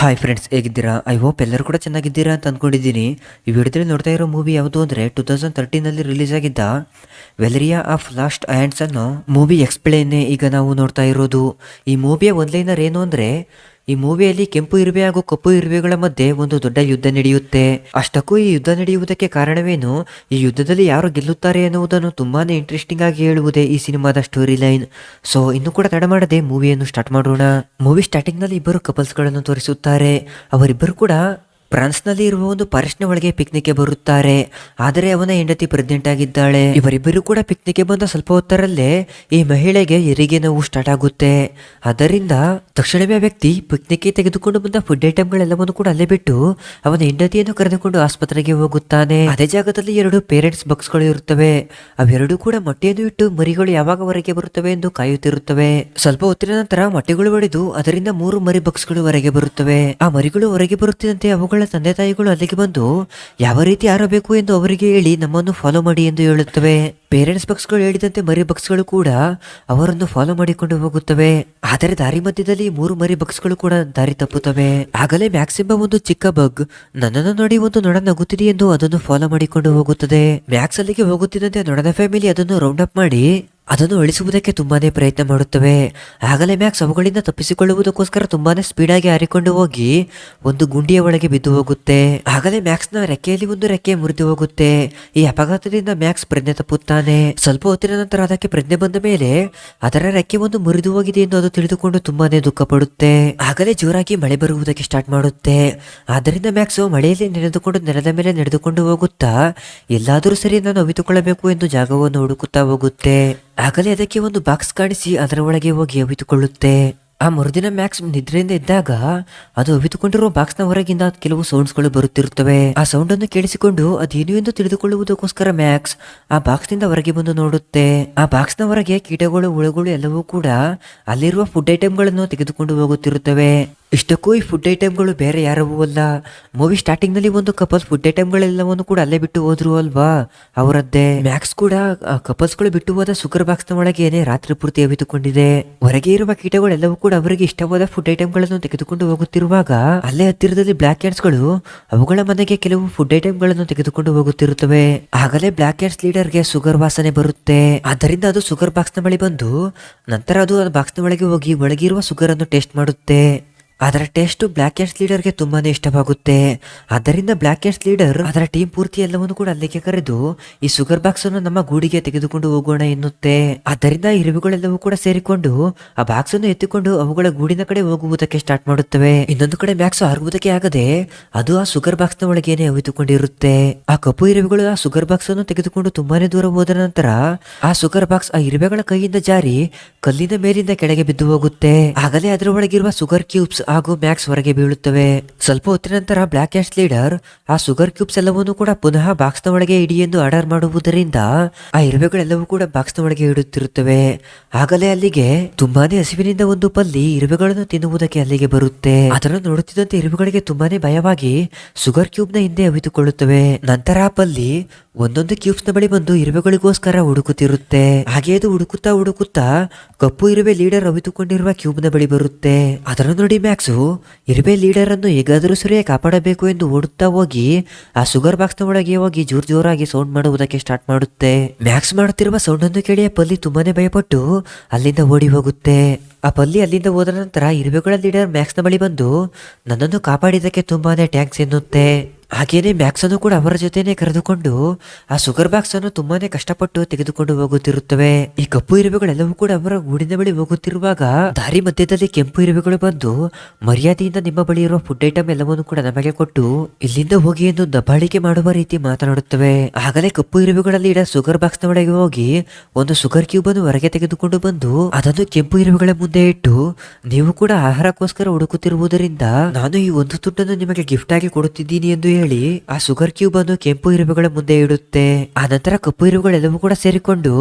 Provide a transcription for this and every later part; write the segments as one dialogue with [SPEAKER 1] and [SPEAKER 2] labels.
[SPEAKER 1] Hi friends ಹೇಗಿದ್ದೀರಾ? I hope ಎಲ್ಲರೂ ಕೂಡ ಚೆನ್ನಾಗಿದ್ದೀರಾ ಅಂತ ಅಂದ್ಕೊಂಡಿದ್ದೀನಿ ಈ ವಿಡಿಯೋದಲ್ಲಿ ನೋಡ್ತಾ ಇರೋ ಮೂವಿ ಯಾವುದು ಅಂದರೆ ಟೂ ತೌಸಂಡ್ ತರ್ಟೀನಲ್ಲಿ ರಿಲೀಸ್ ಆಗಿದ್ದ ವೆಲರಿಯಾ ಆಫ್ ಲಾಸ್ಟ್ ಆ್ಯಂಡ್ಸ್ ಅನ್ನೋ ಮೂವಿ ಎಕ್ಸ್ಪ್ಲೇನೇ ಈಗ ನಾವು ನೋಡ್ತಾ ಇರೋದು. ಈ ಮೂವಿಯ ಒಂದ್ಲೈನರ್ ಏನು ಅಂದರೆ ಈ ಮೂವಿಯಲ್ಲಿ ಕೆಂಪು ಇರುವೆ ಹಾಗೂ ಕಪ್ಪು ಇರುವೆಗಳ ಮಧ್ಯೆ ಒಂದು ದೊಡ್ಡ ಯುದ್ಧ ನಡೆಯುತ್ತೆ. ಅಷ್ಟಕ್ಕೂ ಈ ಯುದ್ಧ ನಡೆಯುವುದಕ್ಕೆ ಕಾರಣವೇನು? ಈ ಯುದ್ಧದಲ್ಲಿ ಯಾರು ಗೆಲ್ಲುತ್ತಾರೆ ಎನ್ನುವುದನ್ನು ತುಂಬಾನೇ ಇಂಟ್ರೆಸ್ಟಿಂಗ್ ಆಗಿ ಹೇಳುವುದೇ ಈ ಸಿನಿಮಾದ ಸ್ಟೋರಿ ಲೈನ್ ಸೊ ಇನ್ನು ಕೂಡ ತಡ ಮಾಡದೆ ಮೂವಿಯನ್ನು ಸ್ಟಾರ್ಟ್ ಮಾಡೋಣ. ಮೂವಿ ಸ್ಟಾರ್ಟಿಂಗ್ನಲ್ಲಿ ಇಬ್ಬರು ಕಪಲ್ಸ್ಗಳನ್ನು ತೋರಿಸುತ್ತಾರೆ. ಅವರಿಬ್ಬರು ಕೂಡ ಫ್ರಾನ್ಸ್ನಲ್ಲಿ ಇರುವ ಒಂದು ಫಾರೆಸ್ಟ್ನ ಒಳಗೆ ಪಿಕ್ನಿಕ್ಗೆ ಬರುತ್ತಾರೆ. ಆದರೆ ಅವನ ಹೆಂಡತಿ ಪ್ರೆಗ್ನೆಂಟ್ ಆಗಿದ್ದಾಳೆ. ಇವರಿಬ್ಬರು ಕೂಡ ಪಿಕ್ನಿಕ್ಗೆ ಬಂದ ಸ್ವಲ್ಪ ಹೊತ್ತರಲ್ಲೇ ಈ ಮಹಿಳೆಗೆ ಹೆರಿಗೆ ನೋವು ಸ್ಟಾರ್ಟ್ ಆಗುತ್ತೆ. ಅದರಿಂದ ತಕ್ಷಣವೇ ವ್ಯಕ್ತಿ ಪಿಕ್ನಿಕ್ಗೆ ತೆಗೆದುಕೊಂಡು ಬಂದ ಫುಡ್ ಐಟಮ್ಗಳೆಲ್ಲವನ್ನು ಕೂಡ ಅಲ್ಲೇ ಬಿಟ್ಟು ಅವನ ಹೆಂಡತಿಯನ್ನು ಕರೆದುಕೊಂಡು ಆಸ್ಪತ್ರೆಗೆ ಹೋಗುತ್ತಾನೆ. ಅದೇ ಜಾಗದಲ್ಲಿ ಎರಡು ಪೇರೆಂಟ್ಸ್ ಬಾಕ್ಸ್ಗಳು ಇರುತ್ತವೆ. ಅವೆರಡು ಕೂಡ ಮೊಟ್ಟೆಯನ್ನು ಇಟ್ಟು ಮರಿಗಳು ಯಾವಾಗ ಹೊರಗೆ ಬರುತ್ತವೆ ಎಂದು ಕಾಯುತ್ತಿರುತ್ತವೆ. ಸ್ವಲ್ಪ ಹೊತ್ತಿನ ನಂತರ ಮೊಟ್ಟೆಗಳು ಒಡೆದು ಅದರಿಂದ ಮೂರು ಮರಿ ಬಾಕ್ಸ್ಗಳು ಹೊರಗೆ ಬರುತ್ತವೆ. ಆ ಮರಿಗಳು ಹೊರಗೆ ಬರುತ್ತಿದ್ದಂತೆ ಅವುಗಳ ತಂದೆ ತಾಯಿಗಳು ಅಲ್ಲಿಗೆ ಬಂದು, ಯಾವ ರೀತಿ ಆರಬೇಕು ಎಂದು ಅವರಿಗೆ ಹೇಳಿ ನಮ್ಮನ್ನು ಫಾಲೋ ಮಾಡಿ ಎಂದು ಹೇಳುತ್ತವೆ. ಪೇರೆಂಟ್ಸ್ ಬಕ್ಸ್ಗಳು ಹೇಳಿದಂತೆ ಮರಿ ಬಕ್ಸ್ಗಳು ಕೂಡ ಅವರನ್ನು ಫಾಲೋ ಮಾಡಿಕೊಂಡು ಹೋಗುತ್ತವೆ. ಆದರೆ ದಾರಿ ಮಧ್ಯದಲ್ಲಿ ಮೂರು ಮರಿ ಬಕ್ಸ್ಗಳು ಕೂಡ ದಾರಿ ತಪ್ಪುತ್ತವೆ. ಆಗಲೇ ಮ್ಯಾಕ್ಸ್ ಎಂಬ ಒಂದು ಚಿಕ್ಕ ಬಗ್ ನನ್ನನ್ನು ನೋಡಿ ಒಂದು ನೊಣ ನಗುತ್ತಿದೆ ಎಂದು ಅದನ್ನು ಫಾಲೋ ಮಾಡಿಕೊಂಡು ಹೋಗುತ್ತದೆ. ಮ್ಯಾಕ್ಸ್ ಅಲ್ಲಿಗೆ ಹೋಗುತ್ತಿದ್ದಂತೆ ನೊಡನ ಫ್ಯಾಮಿಲಿ ಅದನ್ನು ರೌಂಡ್ ಅಪ್ ಮಾಡಿ ಅದನ್ನು ಅಳಿಸುವುದಕ್ಕೆ ತುಂಬಾನೇ ಪ್ರಯತ್ನ ಮಾಡುತ್ತವೆ. ಆಗಲೇ ಮ್ಯಾಕ್ಸ್ ಅವುಗಳಿಂದ ತಪ್ಪಿಸಿಕೊಳ್ಳುವುದಕ್ಕೋಸ್ಕರ ತುಂಬಾನೇ ಸ್ಪೀಡ್ ಆಗಿ ಹಾರಿಕೊಂಡು ಹೋಗಿ ಒಂದು ಗುಂಡಿಯ ಒಳಗೆ ಬಿದ್ದು ಹೋಗುತ್ತೆ. ಆಗಲೇ ಮ್ಯಾಕ್ಸ್ನ ರೆಕ್ಕೆಯಲ್ಲಿ ಒಂದು ರೆಕ್ಕೆ ಮುರಿದು ಹೋಗುತ್ತೆ. ಈ ಅಪಘಾತದಿಂದ ಮ್ಯಾಕ್ಸ್ ಪ್ರಜ್ಞೆ ತಪ್ಪುತ್ತಾನೆ. ಸ್ವಲ್ಪ ಹೊತ್ತಿನ ನಂತರ ಅದಕ್ಕೆ ಪ್ರಜ್ಞೆ ಬಂದ ಮೇಲೆ ಅದರ ರೆಕ್ಕೆ ಒಂದು ಮುರಿದು ಹೋಗಿದೆ ಎಂದು ಅದು ತಿಳಿದುಕೊಂಡು ತುಂಬಾನೇ ದುಃಖ ಪಡುತ್ತೆ. ಆಗಲೇ ಜೋರಾಗಿ ಮಳೆ ಬರುವುದಕ್ಕೆ ಸ್ಟಾರ್ಟ್ ಮಾಡುತ್ತೆ. ಆದ್ದರಿಂದ ಮ್ಯಾಕ್ಸ್ ಮಳೆಯಲ್ಲಿ ನೆನೆದುಕೊಂಡು ನೆಲದ ಮೇಲೆ ನಡೆದುಕೊಂಡು ಹೋಗುತ್ತಾ ಎಲ್ಲಾದರೂ ಸರಿ ನಾನು ಅವಿತುಕೊಳ್ಳಬೇಕು ಎಂದು ಜಾಗವನ್ನು ಹುಡುಕುತ್ತಾ ಹೋಗುತ್ತೆ. ಆಗಲೇ ಅದಕ್ಕೆ ಒಂದು ಬಾಕ್ಸ್ ಕಾಣಿಸಿ ಅದರ ಒಳಗೆ ಹೋಗಿ ಅವಿತುಕೊಳ್ಳುತ್ತೆ. ಆ ಮರುದಿನ ಮ್ಯಾಕ್ಸ್ ನಿದ್ರೆಯಿಂದ ಇದ್ದಾಗ ಅದು ಅವಿತುಕೊಂಡಿರುವ ಬಾಕ್ಸ್ನ ಹೊರಗಿಂದ ಕೆಲವು ಸೌಂಡ್ಸ್ಗಳು ಬರುತ್ತಿರುತ್ತವೆ. ಆ ಸೌಂಡ್ ಅನ್ನು ಕೇಳಿಸಿಕೊಂಡು ಅದೇನು ಎಂದು ತಿಳಿದುಕೊಳ್ಳುವುದಕ್ಕೋಸ್ಕರ ಮ್ಯಾಕ್ಸ್ ಆ ಬಾಕ್ಸ್ನಿಂದ ಹೊರಗೆ ಬಂದು ನೋಡುತ್ತೆ. ಆ ಬಾಕ್ಸ್ನ ಹೊರಗೆ ಕೀಟಗಳು, ಹುಳುಗಳು ಎಲ್ಲವೂ ಕೂಡ ಅಲ್ಲಿರುವ ಫುಡ್ ಐಟಮ್ಗಳನ್ನು ತೆಗೆದುಕೊಂಡು ಹೋಗುತ್ತಿರುತ್ತವೆ. ಇಷ್ಟಕ್ಕೂ ಈ ಫುಡ್ ಐಟಮ್ಗಳು ಬೇರೆ ಯಾರವೂ ಅಲ್ಲ. ಮೂವಿ ಸ್ಟಾರ್ಟಿಂಗ್ನಲ್ಲಿ ಒಂದು ಕಪಲ್ಸ್ ಫುಡ್ ಐಟಮ್ಗಳೆಲ್ಲವನ್ನು ಕೂಡ ಅಲ್ಲೇ ಬಿಟ್ಟು ಹೋದ್ರು ಅಲ್ವಾ? ಅವರದ್ದೇ. ಮ್ಯಾಕ್ಸ್ ಕೂಡ ಕಪಲ್ಸ್ಗಳು ಬಿಟ್ಟು ಹೋದ ಸುಗರ್ ಬಾಕ್ಸ್ನ ಒಳಗೆ ಒಳಗೇನೆ ರಾತ್ರಿ ಪೂರ್ತಿ ಅವಿತುಕೊಂಡಿದೆ ಹೊರಗೆ ಇರುವ ಕೀಟಗಳೆಲ್ಲವೂ ಕೂಡ ಅವರಿಗೆ ಇಷ್ಟವಾದ ಫುಡ್ ಐಟಮ್ಗಳನ್ನು ತೆಗೆದುಕೊಂಡು ಹೋಗುತ್ತಿರುವಾಗ, ಅಲ್ಲೇ ಹತ್ತಿರದಲ್ಲಿ ಬ್ಲಾಕ್ಗಳು, ಅವುಗಳ ಮನೆಗೆ ಕೆಲವು ಫುಡ್ ಐಟಮ್ಗಳನ್ನು ತೆಗೆದುಕೊಂಡು ಹೋಗುತ್ತಿರುತ್ತವೆ. ಆಗಲೇ ಬ್ಲಾಕ್ ಹ್ಯಾಂಡ್ಸ್ ಲೀಡರ್ಗೆ ಸುಗರ್ ವಾಸನೆ ಬರುತ್ತೆ. ಆದ್ದರಿಂದ ಅದು ಸುಗರ್ ಬಾಕ್ಸ್ನ ಬಳಿ ಬಂದು, ನಂತರ ಅದು ಬಾಕ್ಸ್ನ ಒಳಗೆ ಹೋಗಿ ಒಳಗಿರುವ ಸುಗರ್ ಅನ್ನು ಟೇಸ್ಟ್ ಮಾಡುತ್ತೆ. ಅದರ ಟೇಸ್ಟ್ ಬ್ಲಾಕ್ ಕ್ಯಾಟ್ಸ್ ಲೀಡರ್ಗೆ ತುಂಬಾನೇ ಇಷ್ಟವಾಗುತ್ತೆ. ಅದರಿಂದ ಬ್ಲಾಕ್ ಕ್ಯಾಟ್ಸ್ ಲೀಡರ್ ಅದರ ಟೀಮ್ ಪೂರ್ತಿ ಎಲ್ಲವನ್ನು ಕೂಡ ಅಲ್ಲಿಗೆ ಕರೆದು ಈ ಸುಗರ್ ಬಾಕ್ಸ್ ಅನ್ನು ನಮ್ಮ ಗೂಡಿಗೆ ತೆಗೆದುಕೊಂಡು ಹೋಗೋಣ ಎನ್ನುತ್ತೆ. ಅದರಿಂದ ಇರುವೆಗಳೆಲ್ಲವೂ ಕೂಡ ಸೇರಿಕೊಂಡು ಆ ಬಾಕ್ಸ್ ಅನ್ನು ಎತ್ತಿಕೊಂಡು ಅವುಗಳ ಗೂಡಿನ ಕಡೆ ಹೋಗುವುದಕ್ಕೆ ಸ್ಟಾರ್ಟ್ ಮಾಡುತ್ತವೆ. ಇನ್ನೊಂದು ಕಡೆ ಮ್ಯಾಕ್ಸ್ ಹರಗುವುದಕ್ಕೆ ಆಗದೆ ಅದು ಆ ಸುಗರ್ ಬಾಕ್ಸ್ನ ಒಳಗೇನೆ ಅವಿತುಕೊಂಡಿರುತ್ತೆ. ಆ ಕಪ್ಪು ಇರುವೆಗಳು ಆ ಸುಗರ್ ಬಾಕ್ಸ್ ಅನ್ನು ತೆಗೆದುಕೊಂಡು ತುಂಬಾನೇ ದೂರ ಹೋದ ನಂತರ ಆ ಸುಗರ್ ಬಾಕ್ಸ್ ಆ ಇರುವೆಗಳ ಕೈಯಿಂದ ಜಾರಿ ಕಲ್ಲಿನ ಮೇಲಿಂದ ಕೆಳಗೆ ಬಿದ್ದು ಹೋಗುತ್ತೆ. ಆಗಲೇ ಅದರ ಒಳಗಿರುವ ಸುಗರ್ ಕ್ಯೂಬ್ಸ್ ಹಾಗೂ ಮ್ಯಾಕ್ಸ್ ಹೊರಗೆ ಬೀಳುತ್ತವೆ. ಸ್ವಲ್ಪ ಹೊತ್ತಿನ ನಂತರ ಬ್ಲಾಕ್ ಆ್ಯಶ್ ಲೀಡರ್ ಆ ಸುಗರ್ ಕ್ಯೂಬ್ಸ್ ಎಲ್ಲವನ್ನು ಕೂಡ ಪುನಃ ಬಾಕ್ಸ್ನ ಒಳಗೆ ಇಡಿ ಎಂದು ಆರ್ಡರ್ ಮಾಡುವುದರಿಂದ ಆ ಇರುವೆಗಳೆಲ್ಲವೂ ಕೂಡ ಬಾಕ್ಸ್ನ ಒಳಗೆ ಇಡುತ್ತಿರುತ್ತವೆ. ಆಗಲೇ ಅಲ್ಲಿಗೆ ತುಂಬಾನೇ ಹಸಿವಿನಿಂದ ಒಂದು ಪಲ್ಲಿ ಇರುವೆಗಳನ್ನು ತಿನ್ನುವುದಕ್ಕೆ ಅಲ್ಲಿಗೆ ಬರುತ್ತೆ. ಅದನ್ನು ನೋಡುತ್ತಿದ್ದಂತೆ ಇರುವೆಗಳಿಗೆ ತುಂಬಾನೇ ಭಯವಾಗಿ ಸುಗರ್ ಕ್ಯೂಬ್ನ ಹಿಂದೆ ಅವಿತುಕೊಳ್ಳುತ್ತವೆ. ನಂತರ ಆ ಪಲ್ಲಿ ಒಂದೊಂದು ಕ್ಯೂಬ್ಸ್ನ ಬಳಿ ಬಂದು ಇರುವೆಗಳಿಗೋಸ್ಕರ ಹುಡುಕುತ್ತಿರುತ್ತೆ. ಹಾಗೆ ಅದು ಹುಡುಕುತ್ತಾ ಹುಡುಕುತ್ತಾ ಕಪ್ಪು ಇರುವೆ ಲೀಡರ್ ಅವಿತುಕೊಂಡಿರುವ ಕ್ಯೂಬ್ನ ಬಳಿ ಬರುತ್ತೆ. ಅದನ್ನು ನೋಡಿ ಮ್ಯಾಕ್ಸು ಇರುವೆ ಲೀಡರ್ ಅನ್ನು ಹೇಗಾದರೂ ಸರಿಯಾಗಿ ಕಾಪಾಡಬೇಕು ಎಂದು ಓಡುತ್ತಾ ಹೋಗಿ, ಆ ಸುಗರ್ ಬಾಕ್ಸ್ನ ಒಳಗೆ ಹೋಗಿ ಜೋರ್ ಜೋರಾಗಿ ಸೌಂಡ್ ಮಾಡುವುದಕ್ಕೆ ಸ್ಟಾರ್ಟ್ ಮಾಡುತ್ತೆ. ಮ್ಯಾಕ್ಸ್ ಮಾಡುತ್ತಿರುವ ಸೌಂಡ್ ಅನ್ನು ಕೇಳಿ ಪಲ್ಲಿ ತುಂಬಾನೇ ಭಯಪಟ್ಟು ಅಲ್ಲಿಂದ ಓಡಿ ಹೋಗುತ್ತೆ. ಆ ಪಲ್ಲಿ ಅಲ್ಲಿಂದ ಹೋದ ನಂತರ ಇರ್ಬೆಗಳ ಲೀಡರ್ ಮ್ಯಾಕ್ಸ್ನ ಬಳಿ ಬಂದು, ನನ್ನನ್ನು ಕಾಪಾಡಿದ್ದಕ್ಕೆ ತುಂಬಾನೇ ಟ್ಯಾಂಕ್ಸ್ ಎನ್ನುತ್ತೆ. ಹಾಗೇನೆ ಮ್ಯಾಕ್ಸನ್ನು ಕೂಡ ಅವರ ಜೊತೆನೆ ಕರೆದುಕೊಂಡು, ಆ ಸುಗರ್ ಬಾಕ್ಸ್ ಅನ್ನು ತುಂಬಾನೇ ಕಷ್ಟಪಟ್ಟು ತೆಗೆದುಕೊಂಡು ಹೋಗುತ್ತಿರುತ್ತವೆ. ಈ ಕಪ್ಪು ಇರುವೆಗಳೆಲ್ಲವೂ ಕೂಡ ಅವರ ಗೂಡಿನ ಬಳಿ ಹೋಗುತ್ತಿರುವಾಗ, ದಾರಿ ಮಧ್ಯದಲ್ಲಿ ಕೆಂಪು ಇರುವೆಗಳು ಬಂದು ಮರ್ಯಾದೆಯಿಂದ ನಿಮ್ಮ ಬಳಿ ಇರುವ ಫುಡ್ ಐಟಮ್ ಎಲ್ಲವನ್ನು ಕೂಡ ನಮಗೆ ಕೊಟ್ಟು, ಇಲ್ಲಿಂದ ಹೋಗಿ ಎಂದು ದಬ್ಬಾಳಿಕೆ ಮಾಡುವ ರೀತಿ ಮಾತನಾಡುತ್ತವೆ. ಆಗಲೇ ಕಪ್ಪು ಇರುವೆಗಳಲ್ಲಿ ಇಡ ಸುಗರ್ ಬಾಕ್ಸ್ನ ಒಳಗೆ ಹೋಗಿ, ಒಂದು ಸುಗರ್ ಕ್ಯೂಬ್ ಅನ್ನು ಹೊರಗೆ ತೆಗೆದುಕೊಂಡು ಬಂದು, ಅದನ್ನು ಕೆಂಪು ಇರುವೆಗಳ ಮುಂದೆ ಇಟ್ಟು, ನೀವು ಕೂಡ ಆಹಾರಕ್ಕೋಸ್ಕರ ಹುಡುಕುತ್ತಿರುವುದರಿಂದ, ನಾನು ಈ ಒಂದು ತುಟ್ಟನ್ನು ನಿಮಗೆ ಗಿಫ್ಟ್ ಆಗಿ ಕೊಡುತ್ತಿದ್ದೀನಿ ಎಂದು ಹೇಳಿ ಆ ಶುಗರ್ ಕ್ಯೂಬ್ ಅನ್ನು ಕೆಂಪು ಇರುವೆಗಳ ಮುಂದೆ ಇಡುತ್ತೆ. ಆ ನಂತರ ಕಪ್ಪು ಇರುವೆಗಳೆಲ್ಲವೂ ಕೂಡ ಸೇರಿಕೊಂಡು,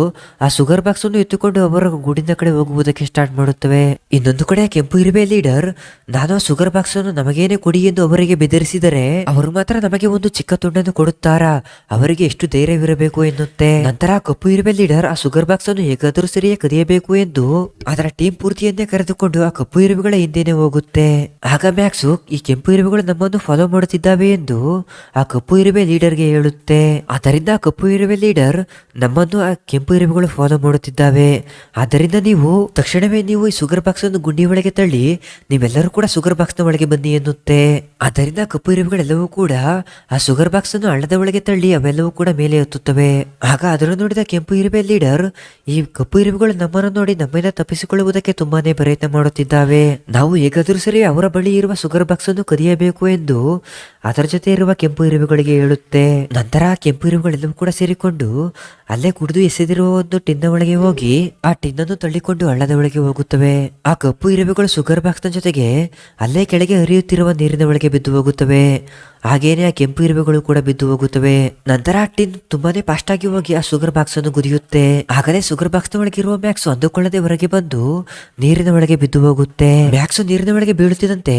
[SPEAKER 1] ಆ ಶುಗರ್ ಬಾಕ್ಸ್ ಅನ್ನು ಎತ್ತುಕೊಂಡು ಅವರ ಗೂಡಿನ ಕಡೆ ಹೋಗುವುದಕ್ಕೆ ಸ್ಟಾರ್ಟ್ ಮಾಡುತ್ತವೆ. ಇನ್ನೊಂದು ಕಡೆ ಕೆಂಪು ಇರುವೆ ಲೀಡರ್ ನಾನು ಆ ಶುಗರ್ ಬಾಕ್ಸ್ ಅನ್ನು ನಮಗೇನೆ ಕೊಡಿ ಎಂದು ಅವರಿಗೆ ಬೆದರಿಸಿದರೆ, ಅವರು ಮಾತ್ರ ನಮಗೆ ಒಂದು ಚಿಕ್ಕ ತುಂಡನ್ನು ಕೊಡುತ್ತಾರಾ? ಅವರಿಗೆ ಎಷ್ಟು ಧೈರ್ಯವಿರಬೇಕು ಎನ್ನುತ್ತೆ. ನಂತರ ಕಪ್ಪು ಇರುವೆ ಲೀಡರ್ ಆ ಶುಗರ್ ಬಾಕ್ಸ್ ಅನ್ನು ಹೇಗಾದರೂ ಸರಿಯೇ ಕದಿಯಬೇಕು ಎಂದು ಅದರ ಟೀಮ್ ಪೂರ್ತಿಯನ್ನೇ ಕರೆದುಕೊಂಡು ಆ ಕಪ್ಪು ಇರುವೆಗಳ ಹಿಂದೆನೆ ಹೋಗುತ್ತೆ. ಆಗ ಮ್ಯಾಕ್ಸು, ಈ ಕೆಂಪು ಇರುವೆಗಳು ನಮ್ಮನ್ನು ಫಾಲೋ ಮಾಡುತ್ತಿದ್ದಾವೆ ಎಂದು ಆ ಕಪ್ಪು ಇರುವೆ ಲೀಡರ್ಗೆ ಹೇಳುತ್ತೆ. ಅದರಿಂದ ಆ ಕಪ್ಪು ಇರುವೆ ಲೀಡರ್ ನಮ್ಮನ್ನು ಆ ಕೆಂಪು ಇರುವೆಗಳು ಫಾಲೋ ಮಾಡುತ್ತಿದ್ದಾವೆ. ಆದ್ದರಿಂದ ನೀವು ತಕ್ಷಣವೇ ನೀವು ಈ ಸುಗರ್ ಬಾಕ್ಸ್ ಅನ್ನು ಗುಂಡಿ ಒಳಗೆ ತಳ್ಳಿ ನೀವೆಲ್ಲರೂ ಕೂಡ ಸುಗರ್ ಬಾಕ್ಸ್ನ ಒಳಗೆ ಬನ್ನಿ ಎನ್ನುತ್ತೆ. ಅದರಿಂದ ಕಪ್ಪು ಇರುವೆಗಳೆಲ್ಲವೂ ಕೂಡ ಆ ಸುಗರ್ ಬಾಕ್ಸ್ ಅನ್ನು ಹಳ್ಳದ ಒಳಗೆ ತಳ್ಳಿ ಅವೆಲ್ಲವೂ ಕೂಡ ಮೇಲೆ ಎತ್ತುತ್ತವೆ. ಆಗ ಅದನ್ನು ನೋಡಿದ ಕೆಂಪು ಇರುವೆ ಲೀಡರ್ ಈ ಕಪ್ಪು ಇರುವೆಗಳು ನಮ್ಮನ್ನು ನೋಡಿ ನಮ್ಮಿಂದ ತಪ್ಪಿಸಿಕೊಳ್ಳುವುದಕ್ಕೆ ತುಂಬಾನೇ ಪ್ರಯತ್ನ ಮಾಡುತ್ತಿದ್ದಾವೆ. ನಾವು ಹೇಗಾದರೂ ಸರಿ ಅವರ ಬಳಿ ಇರುವ ಸುಗರ್ ಬಾಕ್ಸ್ ಅನ್ನು ಕದಿಯಬೇಕು ಎಂದು ಅದರ ಜೊತೆ ಇರುವ ಕೆಂಪು ಇರುವೆಗಳಿಗೆ ಹೇಳುತ್ತೆ. ನಂತರ ಕೆಂಪು ಇರುವೆಗಳೆಲ್ಲವೂ ಕೂಡ ಸೇರಿಕೊಂಡು ಅಲ್ಲೇ ಕುಡಿದು ಎಸೆದಿರುವ ಒಂದು ಟಿನ್ನ ಒಳಗೆ ಹೋಗಿ ಆ ಟಿನ್ನನ್ನು ತಳ್ಳಿಕೊಂಡು ಹಳ್ಳದ ಒಳಗೆ ಹೋಗುತ್ತವೆ. ಆ ಕಪ್ಪು ಇರುವೆಗಳು ಶುಗರ್ ಬಾಕ್ಸ್ನ ಜೊತೆಗೆ ಅಲ್ಲೇ ಕೆಳಗೆ ಹರಿಯುತ್ತಿರುವ ನೀರಿನ ಒಳಗೆ ಬಿದ್ದು ಹೋಗುತ್ತವೆ. ಹಾಗೇನೆ ಆ ಕೆಂಪು ಇರುವೆಗಳು ಕೂಡ ಬಿದ್ದು ಹೋಗುತ್ತವೆ. ನಂತರ ತುಂಬಾನೇ ಫಾಸ್ಟ್ ಆಗಿ ಹೋಗಿ ಆ ಶುಗರ್ ಬಾಕ್ಸ್ ಅನ್ನು ಗುದಿಯುತ್ತೆ ಆಗಲೇ ಶುಗರ್ ಬಾಕ್ಸ್ನ ಒಳಗೆ ಇರುವ ಮ್ಯಾಕ್ಸ್ ಅಂದುಕೊಳ್ಳದೆ ಹೊರಗೆ ಬಂದು ನೀರಿನ ಒಳಗೆ ಬಿದ್ದು ಹೋಗುತ್ತೆ. ಮ್ಯಾಕ್ಸ್ ನೀರಿನ ಒಳಗೆ ಬೀಳುತ್ತಿದ್ದಂತೆ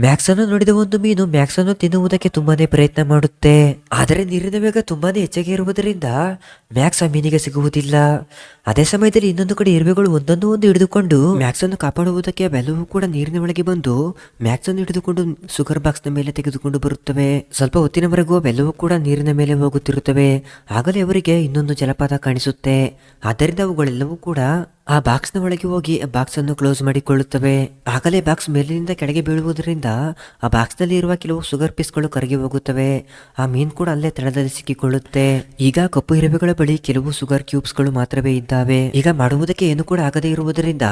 [SPEAKER 1] ಮ್ಯಾಕ್ಸ್ ಅನ್ನು ನೋಡಿದ ಒಂದು ಮೀನು ಮ್ಯಾಕ್ಸ್ ಅನ್ನು ತಿನ್ನುವುದಕ್ಕೆ ತುಂಬಾನೇ ಪ್ರಯತ್ನ ಮಾಡುತ್ತೆ. ಆದರೆ ನೀರಿನ ವೇಗ ತುಂಬಾನೇ ಹೆಚ್ಚಾಗಿ ಇರುವುದರಿಂದ ಮ್ಯಾಕ್ಸ್ ಆ ಮೀನಿಗೆ ಸಿಗುವುದಿಲ್ಲ. ಅದೇ ಸಮಯದಲ್ಲಿ ಇನ್ನೊಂದು ಕಡೆ ಇರುವೆಗಳು ಒಂದೊಂದು ಒಂದು ಹಿಡಿದುಕೊಂಡು ಮ್ಯಾಕ್ಸ್ ಅನ್ನು ಕಾಪಾಡುವುದಕ್ಕೆ ಬೆಲುವು ಕೂಡ ನೀರಿನ ಒಳಗೆ ಬಂದು ಮ್ಯಾಕ್ಸ್ ಅನ್ನು ಹಿಡಿದುಕೊಂಡು ಶುಗರ್ ಬಾಕ್ಸ್ನ ಮೇಲೆ ತೆಗೆದುಕೊಂಡು ಬರುತ್ತವೆ. ಸ್ವಲ್ಪ ಹೊತ್ತಿನವರೆಗೂ ಅವೆಲ್ಲವೂ ಕೂಡ ನೀರಿನ ಮೇಲೆ ಹೋಗುತ್ತಿರುತ್ತವೆ. ಆಗಲೇ ಅವರಿಗೆ ಇನ್ನೊಂದು ಜಲಪಾತ ಕಾಣಿಸುತ್ತೆ. ಆದ್ದರಿಂದ ಅವುಗಳೆಲ್ಲವೂ ಕೂಡ ಆ ಬಾಕ್ಸ್ನ ಒಳಗೆ ಹೋಗಿ ಆ ಬಾಕ್ಸ್ ಅನ್ನು ಕ್ಲೋಸ್ ಮಾಡಿಕೊಳ್ಳುತ್ತವೆ. ಆಗಲೇ ಬಾಕ್ಸ್ ಮೇಲಿನಿಂದ ಕೆಳಗೆ ಬೀಳುವುದರಿಂದ ಆ ಬಾಕ್ಸ್ನಲ್ಲಿ ಇರುವ ಕೆಲವು ಶುಗರ್ ಪೀಸ್ಗಳು ಕರಗಿ ಹೋಗುತ್ತವೆ. ಆ ಮೀನ್ ಕೂಡ ಅಲ್ಲೇ ತಳದಲ್ಲಿ ಸಿಕ್ಕಿಕೊಳ್ಳುತ್ತೆ. ಈಗ ಕಪ್ಪು ಇರುವೆಗಳ ಬಳಿ ಕೆಲವು ಶುಗರ್ ಕ್ಯೂಬ್ಸ್ಗಳು ಮಾತ್ರವೇ ಇದ್ದಾವೆ. ಈಗ ಮಾಡುವುದಕ್ಕೆ ಏನು ಕೂಡ ಆಗದೇ ಇರುವುದರಿಂದ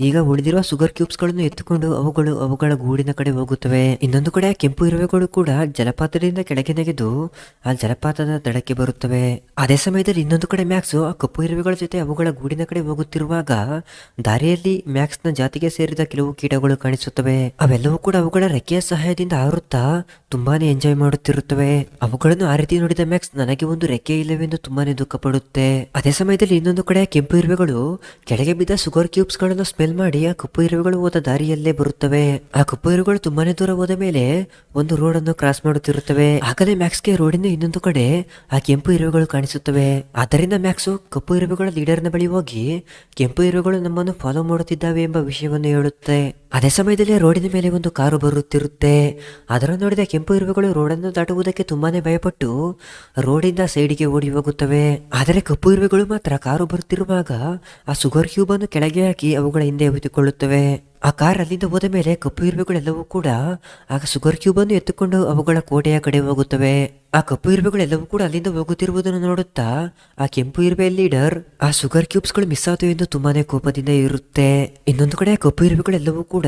[SPEAKER 1] ಈಗ ಉಳಿದಿರುವ ಶುಗರ್ ಕ್ಯೂಬ್ಸ್ಗಳನ್ನು ಎತ್ತುಕೊಂಡು ಅವುಗಳು ಅವುಗಳ ಗೂಡಿನ ಕಡೆ ಹೋಗುತ್ತವೆ. ಇನ್ನೊಂದು ಕಡೆ ಕೆಂಪು ಇರುವೆಗಳು ಕೂಡ ಜಲಪಾತದಿಂದ ಕೆಳಗೆ ನೆಗೆದು ಆ ಜಲಪಾತದ ದಡಕ್ಕೆ ಬರುತ್ತವೆ. ಅದೇ ಸಮಯದಲ್ಲಿ ಇನ್ನೊಂದು ಕಡೆ ಮ್ಯಾಕ್ಸ್ ಆ ಕಪ್ಪು ಇರುವೆಗಳ ಜೊತೆ ಅವುಗಳ ಗೂಡಿನ ಕಡೆ ಹೋಗುತ್ತಿರುವಾಗ ದಾರಿಯಲ್ಲಿ ಮ್ಯಾಕ್ಸ್ನ ಜಾತಿಗೆ ಸೇರಿದ ಕೆಲವು ಕೀಟಗಳು ಕಾಣಿಸುತ್ತವೆ. ಅವೆಲ್ಲವೂ ಕೂಡ ಅವುಗಳ ರೆಕ್ಕೆಯ ಸಹಾಯದಿಂದ ಹಾರುತ್ತಾ ತುಂಬಾನೇ ಎಂಜಾಯ್ ಮಾಡುತ್ತಿರುತ್ತವೆ. ಅವುಗಳನ್ನು ಆ ರೀತಿ ನೋಡಿದ ಮ್ಯಾಕ್ಸ್, ನನಗೆ ಒಂದು ರೆಕ್ಕೆ ಇಲ್ಲವೆಂದು ತುಂಬಾನೇ ದುಃಖ ಪಡುತ್ತೆ ಅದೇ ಸಮಯದಲ್ಲಿ ಇನ್ನೊಂದು ಕಡೆ ಕೆಂಪು ಇರುವೆಗಳು ಕೆಳಗೆ ಬಿದ್ದ ಸುಗರ್ ಕ್ಯೂಬ್ಸ್ಗಳನ್ನು ಸ್ಮೆಲ್ ಮಾಡಿ ಆ ಕಪ್ಪು ಇರುವೆಗಳು ಹೋದ ದಾರಿಯಲ್ಲೇ ಬರುತ್ತವೆ. ಆ ಕಪ್ಪು ಇರುವೆಗಳು ತುಂಬಾನೇ ದೂರ ಹೋದ ಮೇಲೆ ಒಂದು ರೋಡ್ ಅನ್ನು ಕ್ರಾಸ್ ಮಾಡುತ್ತಿರುತ್ತವೆ. ಆಗಲೇ ಮ್ಯಾಕ್ಸ್ಗೆ ರೋಡಿನ ಇನ್ನೊಂದು ಕಡೆ ಆ ಕೆಂಪು ಇರುವೆಗಳು ಕಾಣಿಸುತ್ತವೆ. ಆದ್ದರಿಂದ ಮ್ಯಾಕ್ಸ್ ಕಪ್ಪು ಇರುವೆಗಳ ಲೀಡರ್ನ ಬಳಿ ಹೋಗಿ ಕೆಂಪು ಇರುವೆಗಳು ನಮ್ಮನ್ನು ಫಾಲೋ ಮಾಡುತ್ತಿದ್ದಾವೆ ಎಂಬ ವಿಷಯವನ್ನು ಹೇಳುತ್ತೆ. ಅದೇ ಸಮಯದಲ್ಲಿ ರೋಡಿನ ಮೇಲೆ ಒಂದು ಕಾರು ಬರುತ್ತಿರುತ್ತೆ. ಅದರ ನೋಡಿದ ಕೆಂಪು ಇರುವೆಗಳು ರೋಡನ್ನು ದಾಟುವುದಕ್ಕೆ ತುಂಬಾನೇ ಭಯಪಟ್ಟು ರೋಡಿಂದ ಸೈಡಿಗೆ ಓಡಿ ಹೋಗುತ್ತವೆ. ಆದರೆ ಕಪ್ಪು ಇರುವೆಗಳು ಮಾತ್ರ ಕಾರು ಬರುತ್ತಿರುವಾಗ ಆ ಶುಗರ್ ಕ್ಯೂಬ್ ಅನ್ನು ಕೆಳಗೆ ಹಾಕಿ ಅವುಗಳ ಹಿಂದೆ ಎಳೆದುಕೊಳ್ಳುತ್ತವೆ ಆ ಕಾರ್ ಅಲ್ಲಿಂದ ಹೋದ ಮೇಲೆ ಕಪ್ಪು ಇರುವೆಗಳೆಲ್ಲವೂ ಕೂಡ ಆಗ ಶುಗರ್ ಕ್ಯೂಬನ್ನು ಎತ್ತುಕೊಂಡು ಅವುಗಳ ಕೋಟೆಯ ಕಡೆ ಹೋಗುತ್ತವೆ. ಆ ಕಪ್ಪು ಇರುವೆಗಳೆಲ್ಲವೂ ಕೂಡ ಅಲ್ಲಿಂದ ಹೋಗುತ್ತಿರುವುದನ್ನು ನೋಡುತ್ತಾ ಆ ಕೆಂಪು ಇರುವೆ ಲೀಡರ್ ಆ ಶುಗರ್ ಕ್ಯೂಬ್ಸ್ಗಳು ಮಿಸ್ ಆದವು ಎಂದು ತುಂಬಾನೇ ಕೋಪದಿಂದ ಇರುತ್ತೆ. ಇನ್ನೊಂದು ಕಡೆ ಕಪ್ಪು ಇರುವೆಗಳೆಲ್ಲವೂ ಕೂಡ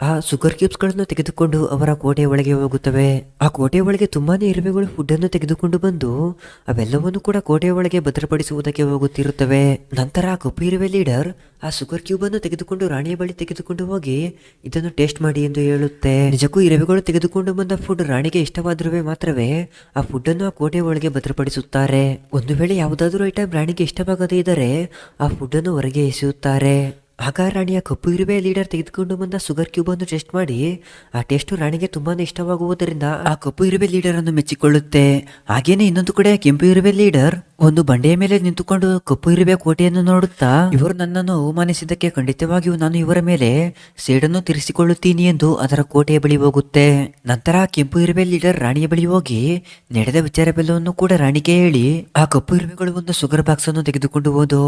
[SPEAKER 1] ಆ ಶುಗರ್ ಕ್ಯೂಬ್ಸ್ಗಳನ್ನು ತೆಗೆದುಕೊಂಡು ಅವರ ಕೋಟೆಯ ಒಳಗೆ ಹೋಗುತ್ತವೆ. ಆ ಕೋಟೆಯ ಒಳಗೆ ತುಂಬಾನೇ ಇರುವೆಗಳು ಫುಡ್ ಅನ್ನು ತೆಗೆದುಕೊಂಡು ಬಂದು ಅವೆಲ್ಲವನ್ನು ಕೂಡ ಕೋಟೆಯ ಒಳಗೆ ಭದ್ರಪಡಿಸುವುದಕ್ಕೆ ಹೋಗುತ್ತಿರುತ್ತವೆ. ನಂತರ ಆ ಕಪ್ಪು ಇರುವೆ ಲೀಡರ್ ಆ ಶುಗರ್ ಕ್ಯೂಬನ್ನು ತೆಗೆದುಕೊಂಡು ರಾಣಿಯ ಬಳಿ ತೆಗೆದುಕೊಂಡು ಹೋಗಿ, ಇದನ್ನು ಟೇಸ್ಟ್ ಮಾಡಿ ಎಂದು ಹೇಳುತ್ತೆ. ನಿಜಕ್ಕೂ ಇರವೆಗಳು ತೆಗೆದುಕೊಂಡು ಬಂದ ಫುಡ್ ರಾಣಿಗೆ ಇಷ್ಟವಾದರೂ ಮಾತ್ರವೇ, ಆ ಫುಡ್ ಅನ್ನು ಆ ಕೋಟೆ ಒಳಗೆ ಭದ್ರಪಡಿಸುತ್ತಾರೆ. ಒಂದು ವೇಳೆ ಯಾವುದಾದ್ರೂ ಐಟಮ್ ರಾಣಿಗೆ ಇಷ್ಟವಾಗದೇ ಇದ್ದರೆ, ಆ ಫುಡ್ ಅನ್ನು ಹೊರಗೆ ಎಸೆಯುತ್ತಾರೆ. ಆಗ ರಾಣಿಯ ಕಪ್ಪು ಇರುವೆ ಲೀಡರ್ ತೆಗೆದುಕೊಂಡು ಬಂದ ಶುಗರ್ ಕ್ಯೂಬ್ ಅನ್ನು ಟೆಸ್ಟ್ ಮಾಡಿ, ಆ ಟೆಸ್ಟ್ ರಾಣಿಗೆ ತುಂಬಾನೇ ಇಷ್ಟವಾಗುವುದರಿಂದ ಆ ಕಪ್ಪು ಇರುವೆ ಲೀಡರ್ ಅನ್ನು ಮೆಚ್ಚಿಕೊಳ್ಳುತ್ತೆ. ಹಾಗೇನೆ ಇನ್ನೊಂದು ಕಡೆ ಕೆಂಪು ಇರುವೆ ಲೀಡರ್ ಒಂದು ಬಂಡೆಯ ಮೇಲೆ ನಿಂತುಕೊಂಡು ಕಪ್ಪು ಇರುವೆ ಕೋಟೆಯನ್ನು ನೋಡುತ್ತಾ, ಇವರು ನನ್ನನ್ನು ಅವಮಾನಿಸಿದ್ದಕ್ಕೆ ಖಂಡಿತವಾಗಿಯೂ ನಾನು ಇವರ ಮೇಲೆ ಸೇಡನ್ನು ತೀರಿಸಿಕೊಳ್ಳುತ್ತೀನಿ ಎಂದು ಅದರ ಕೋಟೆಯ ಬಳಿ ಹೋಗುತ್ತೆ. ನಂತರ ಕೆಂಪು ಇರುವೆ ಲೀಡರ್ ರಾಣಿಯ ಬಳಿ ಹೋಗಿ ನಡೆದ ವಿಚಾರವೆಲ್ಲವನ್ನು ಕೂಡ ರಾಣಿಗೆ ಹೇಳಿ, ಆ ಕಪ್ಪು ಇರುವೆಗಳು ಒಂದು ಸುಗರ್ ಬಾಕ್ಸ್ ಅನ್ನು ತೆಗೆದುಕೊಂಡು ಹೋದು,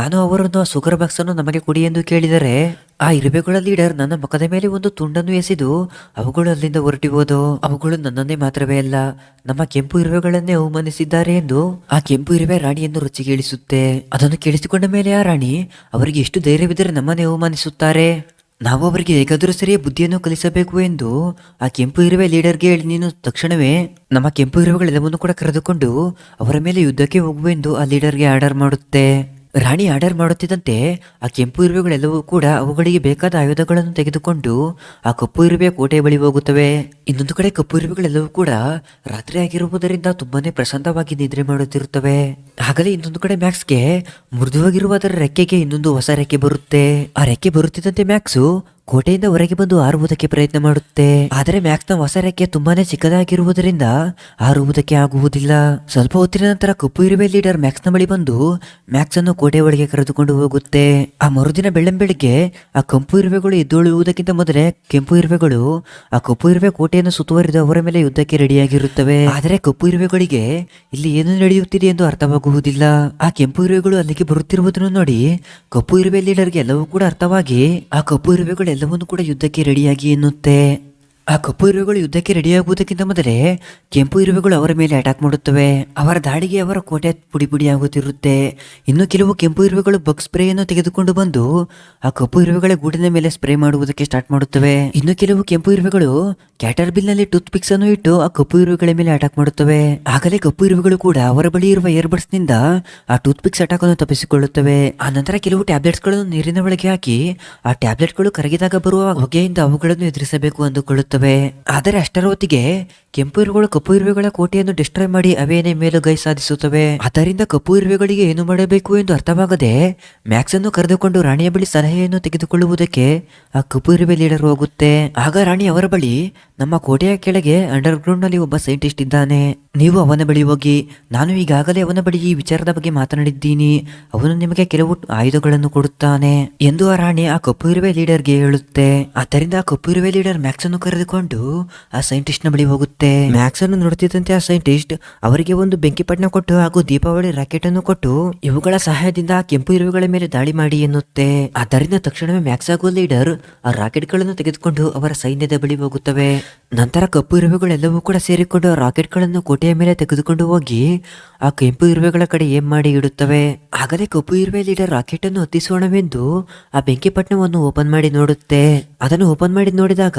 [SPEAKER 1] ನಾನು ಅವರನ್ನು ಆ ಸುಗರ್ ಬಾಕ್ಸ್ ಅನ್ನು ನಮಗೆ ಕೊಡಿ ಎಂದು ಕೇಳಿದರೆ ಆ ಇರುವೆಗಳ ಲೀಡರ್ ನನ್ನ ಮುಖದ ಮೇಲೆ ಒಂದು ತುಂಡನ್ನು ಎಸೆದು, ಅವುಗಳು ಅಲ್ಲಿಂದ ಹೊರಟಿ ಹೋದು, ಅವುಗಳು ನನ್ನನ್ನೇ ಮಾತ್ರವೇ ಅಲ್ಲ, ನಮ್ಮ ಕೆಂಪು ಇರುವೆಗಳನ್ನೇ ಅವಮಾನಿಸಿದ್ದಾರೆ ಎಂದು ಆ ಕೆಂಪು ಇರುವೆ ರಾಣಿಯನ್ನು ರುಚಿಗೇಳಿಸುತ್ತೆ ಅದನ್ನು ಕೇಳಿಸಿಕೊಂಡ ಮೇಲೆ ಆ ರಾಣಿ, ಅವರಿಗೆ ಎಷ್ಟು ಧೈರ್ಯವಿದ್ದರೆ ನಮ್ಮನ್ನೇ ಅವಮಾನಿಸುತ್ತಾರೆ? ನಾವು ಅವರಿಗೆ ಹೇಗಾದರೂ ಸರಿಯ ಬುದ್ಧಿಯನ್ನು ಕಲಿಸಬೇಕು ಎಂದು ಆ ಕೆಂಪು ಇರುವೆ ಲೀಡರ್ಗೆ ಹೇಳಿ ನೀನು ತಕ್ಷಣವೇ ನಮ್ಮ ಕೆಂಪು ಇರುವೆಗಳೆಲ್ಲವನ್ನು ಕೂಡ ಕರೆದುಕೊಂಡು ಅವರ ಮೇಲೆ ಯುದ್ಧಕ್ಕೆ ಹೋಗುವೆಂದು ಆ ಲೀಡರ್ಗೆ ಆರ್ಡರ್ ಮಾಡುತ್ತೆ. ರಾಣಿ ಆರ್ಡರ್ ಮಾಡುತ್ತಿದ್ದಂತೆ ಆ ಕೆಂಪು ಇರುವೆಗಳೆಲ್ಲವೂ ಕೂಡ ಅವುಗಳಿಗೆ ಬೇಕಾದ ಆಯುಧಗಳನ್ನು ತೆಗೆದುಕೊಂಡು ಆ ಕಪ್ಪು ಇರುವೆಯ ಕೋಟೆ ಬಳಿ ಹೋಗುತ್ತವೆ. ಇನ್ನೊಂದು ಕಡೆ ಕಪ್ಪು ಇರುವೆಗಳೆಲ್ಲವೂ ಕೂಡ ರಾತ್ರಿ ಆಗಿರುವುದರಿಂದ ತುಂಬಾನೇ ಪ್ರಶಾಂತವಾಗಿ ನಿದ್ರೆ ಮಾಡುತ್ತಿರುತ್ತವೆ. ಆಗಲೇ ಇನ್ನೊಂದು ಕಡೆ ಮ್ಯಾಕ್ಸ್ಗೆ ಮೃದುವಾಗಿರುವ ಅದರ ರೆಕ್ಕೆಗೆ ಇನ್ನೊಂದು ಹೊಸ ರೆಕ್ಕೆ ಬರುತ್ತೆ. ಆ ರೆಕ್ಕೆ ಬರುತ್ತಿದ್ದಂತೆ ಮ್ಯಾಕ್ಸು ಕೋಟೆಯಿಂದ ಹೊರಗೆ ಬಂದು ಹಾರುವುದಕ್ಕೆ ಪ್ರಯತ್ನ ಮಾಡುತ್ತೆ. ಆದರೆ ಮ್ಯಾಕ್ಸ್ನ ತುಂಬಾನೇ ಚಿಕ್ಕದಾಗಿರುವುದರಿಂದ ಹಾರುವುದಕ್ಕೆ ಆಗುವುದಿಲ್ಲ. ಸ್ವಲ್ಪ ಹೊತ್ತಿನ ನಂತರ ಕಪ್ಪು ಇರುವೆ ಲೀಡರ್ ಮ್ಯಾಕ್ಸ್ನ ಬಳಿ ಬಂದು ಮ್ಯಾಕ್ಸ್ ಅನ್ನು ಕೋಟೆ ಒಳಗೆ ಕರೆದುಕೊಂಡು ಹೋಗುತ್ತೆ. ಆ ಮರುದಿನ ಬೆಳ್ಳಂಬೆಳಿಗ್ಗೆ ಆ ಕಂಪು ಇರುವೆಗಳು ಎದ್ದೊಳುವುದಕ್ಕಿಂತ ಮೊದಲೇ ಕೆಂಪು ಇರುವೆಗಳು ಆ ಕಪ್ಪು ಇರುವೆ ಕೋಟೆಯನ್ನು ಸುತ್ತುವರಿದು ಅವರ ಮೇಲೆ ಯುದ್ಧಕ್ಕೆ ರೆಡಿಯಾಗಿರುತ್ತವೆ. ಆದರೆ ಕಪ್ಪು ಇರುವೆಗಳಿಗೆ ಇಲ್ಲಿ ಏನು ನಡೆಯುತ್ತಿದೆ ಎಂದು ಅರ್ಥವಾಗುವುದಿಲ್ಲ. ಆ ಕೆಂಪು ಇರುವೆಗಳು ಅಲ್ಲಿಗೆ ಬರುತ್ತಿರುವುದನ್ನು ನೋಡಿ ಕಪ್ಪು ಇರುವೆ ಲೀಡರ್ಗೆ ಎಲ್ಲವೂ ಕೂಡ ಅರ್ಥವಾಗಿ ಆ ಕಪ್ಪು ಇರುವೆಗಳು ಎಲ್ಲವನ್ನೂ ಕೂಡ ಯುದ್ಧಕ್ಕೆ ರೆಡಿಯಾಗಿ ಎನ್ನುತ್ತೆ. ಆ ಕಪ್ಪು ಇರುವೆಗಳು ಯುದ್ಧಕ್ಕೆ ರೆಡಿಯಾಗುವುದಕ್ಕಿಂತ ಮೊದಲೇ ಕೆಂಪು ಇರುವೆಗಳು ಅವರ ಮೇಲೆ ಅಟ್ಯಾಕ್ ಮಾಡುತ್ತವೆ. ಅವರ ದಾಳಿಗೆ ಅವರ ಕೋಟೆ ಪುಡಿ ಪುಡಿ ಆಗುತ್ತಿರುತ್ತೆ. ಇನ್ನು ಕೆಲವು ಕೆಂಪು ಇರುವೆಗಳು ಬಗ್ ಸ್ಪ್ರೇಯನ್ನು ತೆಗೆದುಕೊಂಡು ಬಂದು ಆ ಕಪ್ಪು ಇರುವೆಗಳ ಗೂಡಿನ ಮೇಲೆ ಸ್ಪ್ರೇ ಮಾಡುವುದಕ್ಕೆ ಸ್ಟಾರ್ಟ್ ಮಾಡುತ್ತವೆ. ಇನ್ನು ಕೆಲವು ಕೆಂಪು ಇರುವೆಗಳು ಕ್ಯಾಟರ್ ಬಿಲ್ ಟೂತ್ ಪಿಕ್ಸ್ ಅನ್ನು ಇಟ್ಟು ಆ ಕಪ್ಪು ಇರುವೆಗಳ ಮೇಲೆ ಅಟ್ಯಾಕ್ ಮಾಡುತ್ತವೆ. ಆಗಲೇ ಕಪ್ಪು ಇರುವೆಗಳು ಕೂಡ ಅವರ ಬಳಿ ಇರುವ ಏರ್ಬಡ್ಸ್ನಿಂದ ಆ ಟೂತ್ ಪಿಕ್ಸ್ ಅಟ್ಯಾಕ್ ಅನ್ನು ತಪ್ಪಿಸಿಕೊಳ್ಳುತ್ತವೆ. ಆ ಕೆಲವು ಟ್ಯಾಬ್ಲೆಟ್ಸ್ಗಳನ್ನು ನೀರಿನ ಒಳಗೆ ಹಾಕಿ ಆ ಟ್ಯಾಬ್ಲೆಟ್ಗಳು ಕರಗಿದಾಗ ಬರುವ ಹೊಗೆಯಿಂದ ಅವುಗಳನ್ನು ಎದುರಿಸಬೇಕು ಅಂದುಕೊಳ್ಳುತ್ತವೆ. ಆದರೆ ಅಷ್ಟರ ಹೊತ್ತಿಗೆ ಕೆಂಪು ಇರುವೆಗಳು, ಕಪ್ಪು ಇರುವೆಗಳ ಕೋಟೆಯನ್ನು ಡಿಸ್ಟ್ರಾಯ್ ಮಾಡಿ ಅವೇನೇ ಮೇಲುಗೈ ಸಾಧಿಸುತ್ತವೆ. ಅದರಿಂದ ಕಪ್ಪು ಇರುವೆಗಳಿಗೆ ಏನು ಮಾಡಬೇಕು ಎಂದು ಅರ್ಥವಾಗದೆ ಮ್ಯಾಕ್ಸ್ ಅನ್ನು ಕರೆದುಕೊಂಡು ರಾಣಿಯ ಬಳಿ ಸಲಹೆಯನ್ನು ತೆಗೆದುಕೊಳ್ಳುವುದಕ್ಕೆ ಆ ಕಪ್ಪು ಇರುವೆ ಲೀಡರ್ ಹೋಗುತ್ತೆ. ಆಗ ರಾಣಿ ಅವರ ಬಳಿ ನಮ್ಮ ಕೋಟೆಯ ಕೆಳಗೆ ಅಂಡರ್ ಗ್ರೌಂಡ್ನಲ್ಲಿ ಒಬ್ಬ ಸೈಂಟಿಸ್ಟ್ ಇದ್ದಾನೆ. ನೀವು ಅವನ ಬಳಿ ಹೋಗಿ, ನಾನು ಈಗಾಗಲೇ ಅವನ ಬಳಿ ಈ ವಿಚಾರದ ಬಗ್ಗೆ ಮಾತನಾಡಿದ್ದೀನಿ. ಅವನು ನಿಮಗೆ ಕೆಲವು ಆಯುಧಗಳನ್ನು ಕೊಡುತ್ತಾನೆ ಎಂದು ಆ ರಾಣಿ ಆ ಕಪ್ಪು ಇರುವೆ ಲೀಡರ್ಗೆ ಹೇಳುತ್ತೆ. ಆದ್ದರಿಂದ ಆ ಕಪ್ಪು ಇರುವೆ ಲೀಡರ್ ಮ್ಯಾಕ್ಸ್ ಅನ್ನು ಕರೆದುಕೊಂಡು ಆ ಸೈಂಟಿಸ್ಟ್ನ ಬಳಿ ಹೋಗುತ್ತೆ. ಮ್ಯಾಕ್ಸ್ ಅನ್ನು ನೋಡುತ್ತಿದ್ದಂತೆ ಆ ಸೈಂಟಿಸ್ಟ್ ಅವರಿಗೆ ಒಂದು ಬೆಂಕಿ ಪಟ್ಟಣ ಕೊಟ್ಟು ಹಾಗೂ ದೀಪಾವಳಿ ರಾಕೆಟ್ ಅನ್ನು ಕೊಟ್ಟು ಇವುಗಳ ಸಹಾಯದಿಂದ ಕೆಂಪು ಇರುವೆಗಳ ಮೇಲೆ ದಾಳಿ ಮಾಡಿ ಎನ್ನುತ್ತೆ. ಅದರಿಂದ ತಕ್ಷಣವೇ ಮ್ಯಾಕ್ಸ್ ಆಗುವ ಲೀಡರ್ ಆ ರಾಕೆಟ್ಗಳನ್ನು ತೆಗೆದುಕೊಂಡು ಅವರ ಸೈನ್ಯದ ಬಳಿ ಹೋಗುತ್ತವೆ. ನಂತರ ಕಪ್ಪು ಇರುವೆಗಳೆಲ್ಲವೂ ಕೂಡ ಸೇರಿಕೊಂಡು ಆ ರಾಕೆಟ್ಗಳನ್ನು ಕೋಟೆಯ ಮೇಲೆ ತೆಗೆದುಕೊಂಡು ಹೋಗಿ ಆ ಕೆಂಪು ಇರುವೆಗಳ ಕಡೆ ಏನ್ ಮಾಡಿ ಇಡುತ್ತವೆ. ಆಗಲೇ ಕಪ್ಪು ಇರುವೆ ಲೀಡರ್ ರಾಕೆಟ್ ಅನ್ನು ಹತ್ತಿಸೋಣವೆಂದು ಆ ಬೆಂಕಿ ಪಟ್ಟಣವನ್ನು ಓಪನ್ ಮಾಡಿ ನೋಡುತ್ತೆ. ಅದನ್ನು ಓಪನ್ ಮಾಡಿ ನೋಡಿದಾಗ,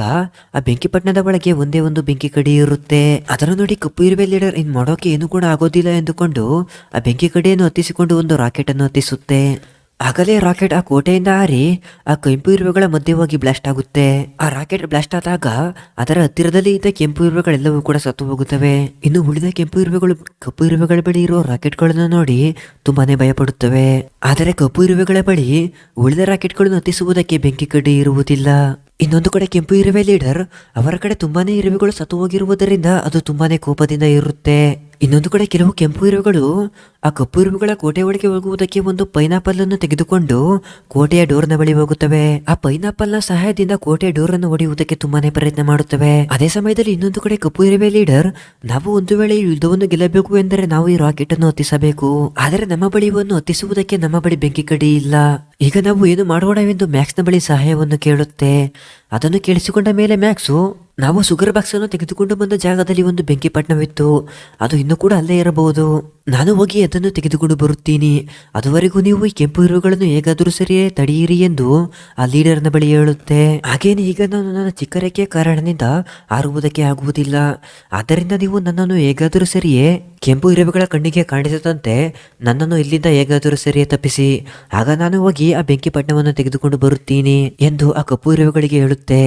[SPEAKER 1] ಆ ಬೆಂಕಿ ಪಟ್ಟಣದ ಒಳಗೆ ಒಂದೇ ಒಂದು ಬೆಂಕಿ ಕಡಿ ಇರುತ್ತೆ. ಅದನ್ನು ನೋಡಿ ಕಪ್ಪು ಇರುವೆ ಲೀಡರ್, ಇನ್ ಮಾಡೋಕೆ ಏನು ಕೂಡ ಆಗೋದಿಲ್ಲ ಎಂದುಕೊಂಡು ಆ ಬೆಂಕಿ ಕಡಿಯನ್ನು ಹತ್ತಿಸಿಕೊಂಡು ಒಂದು ರಾಕೆಟ್ ಅನ್ನು ಹತ್ತಿಸುತ್ತೆ. ಆಗಲೇ ರಾಕೆಟ್ ಆ ಕೋಟೆಯಿಂದ ಹಾರಿ ಆ ಕೆಂಪು ಇರುವೆಗಳ ಮಧ್ಯೆ ಹೋಗಿ ಬ್ಲಾಸ್ಟ್ ಆಗುತ್ತೆ. ಆ ರಾಕೆಟ್ ಬ್ಲಾಸ್ಟ್ ಆದಾಗ ಅದರ ಹತ್ತಿರದಲ್ಲಿ ಇದ್ದ ಕೆಂಪು ಇರುವೆಗಳೆಲ್ಲವೂ ಕೂಡ ಸತ್ತು ಹೋಗುತ್ತವೆ. ಇನ್ನು ಉಳಿದ ಕೆಂಪು ಇರುವೆಗಳು, ಕಪ್ಪು ಇರುವೆಗಳ ಬಳಿ ಇರೋ ರಾಕೆಟ್ಗಳನ್ನು ನೋಡಿ ತುಂಬಾನೇ ಭಯಪಡುತ್ತವೆ. ಆದರೆ ಕಪ್ಪು ಇರುವೆಗಳ ಬಳಿ ಉಳಿದ ರಾಕೆಟ್ಗಳನ್ನು ಹತ್ತಿಸುವುದಕ್ಕೆ ಬೆಂಕಿ ಕಡ್ಡಿ ಇರುವುದಿಲ್ಲ. ಇನ್ನೊಂದು ಕಡೆ ಕೆಂಪು ಇರುವೆ ಲೀಡರ್, ಅವರ ಕಡೆ ತುಂಬಾನೇ ಇರುವೆಗಳು ಸತ್ತು ಹೋಗಿರುವುದರಿಂದ ಅದು ತುಂಬಾನೇ ಕೋಪದಿಂದ ಇರುತ್ತೆ. ಇನ್ನೊಂದು ಕಡೆ ಕೆಲವು ಕೆಂಪು ಇರುವೆಗಳು, ಆ ಕಪ್ಪು ಇರುವೆಗಳ ಕೋಟೆ ಒಳಗೆ ಹೋಗುವುದಕ್ಕೆ ಒಂದು ಪೈನಾಪಲ್ ಅನ್ನು ತೆಗೆದುಕೊಂಡು ಕೋಟೆಯ ಡೋರ್ನ ಬಳಿ ಹೋಗುತ್ತವೆ. ಆ ಪೈನಾಪಲ್ನ ಸಹಾಯದಿಂದ ಕೋಟೆಯ ಡೋರ್ ಅನ್ನು ಹೊಡೆಯುವುದಕ್ಕೆ ತುಂಬಾನೇ ಪ್ರಯತ್ನ ಮಾಡುತ್ತವೆ. ಅದೇ ಸಮಯದಲ್ಲಿ ಇನ್ನೊಂದು ಕಡೆ ಕಪ್ಪು ಇರುವೆ ಲೀಡರ್, ನಾವು ಒಂದು ವೇಳೆ ಯುದ್ಧವನ್ನು ಗೆಲ್ಲಬೇಕು ಎಂದರೆ ನಾವು ಈ ರಾಕೆಟ್ ಅನ್ನು ಹತ್ತಿಸಬೇಕು. ಆದರೆ ನಮ್ಮ ಬಳಿ ಇವನ್ನು ಹತ್ತಿಸುವುದಕ್ಕೆ ನಮ್ಮ ಬಳಿ ಬೆಂಕಿ ಕಡಿ ಇಲ್ಲ. ಈಗ ನಾವು ಏನು ಮಾಡೋಣವೆಂದು ಮ್ಯಾಕ್ಸ್ನ ಬಳಿ ಸಹಾಯವನ್ನು ಕೇಳುತ್ತೆ? ಅದನ್ನು ಕೇಳಿಸಿಕೊಂಡ ಮೇಲೆ ಮ್ಯಾಕ್ಸು ನಾವು ಸುಗರ್ ಬಾಕ್ಸ್ ಅನ್ನು ತೆಗೆದುಕೊಂಡು ಬಂದ ಜಾಗದಲ್ಲಿ ಒಂದು ಬೆಂಕಿ ಪಟ್ಟಣವಿತ್ತು. ಅದು ಇನ್ನೂ ಕೂಡ ಅಲ್ಲೇ ಇರಬಹುದು. ನಾನು ಹೋಗಿ ಅದನ್ನು ತೆಗೆದುಕೊಂಡು ಬರುತ್ತೀನಿ. ಅದುವರೆಗೂ ನೀವು ಈ ಕೆಂಪು ಇರುವುಗಳನ್ನು ಹೇಗಾದರೂ ಸರಿಯೇ ತಡೆಯಿರಿ ಎಂದು ಆ ಲೀಡರ್ನ ಬಳಿ ಹೇಳುತ್ತೆ. ಹಾಗೇನೆ ಈಗ ನಾನು ನನ್ನ ಚಿಕ್ಕ ರೇಖೆಯ ಕಾರಣದಿಂದ ಆರುವುದಕ್ಕೆ ಆಗುವುದಿಲ್ಲ. ಆದ್ದರಿಂದ ನೀವು ನನ್ನನ್ನು ಹೇಗಾದರೂ ಸರಿಯೇ ಕೆಂಪು ಇರುವೆಗಳ ಕಣ್ಣಿಗೆ ಕಾಣಿಸದಂತೆ ನನ್ನನ್ನು ಇಲ್ಲಿಂದ ಹೇಗಾದರೂ ಸರಿಯೇ ತಪ್ಪಿಸಿ. ಆಗ ನಾನು ಹೋಗಿ ಆ ಬೆಂಕಿ ಪಟ್ಟಣವನ್ನು ತೆಗೆದುಕೊಂಡು ಬರುತ್ತೀನಿ ಎಂದು ಆ ಕಪ್ಪು ಇರುವೆಗಳಿಗೆ ಹೇಳುತ್ತೆ.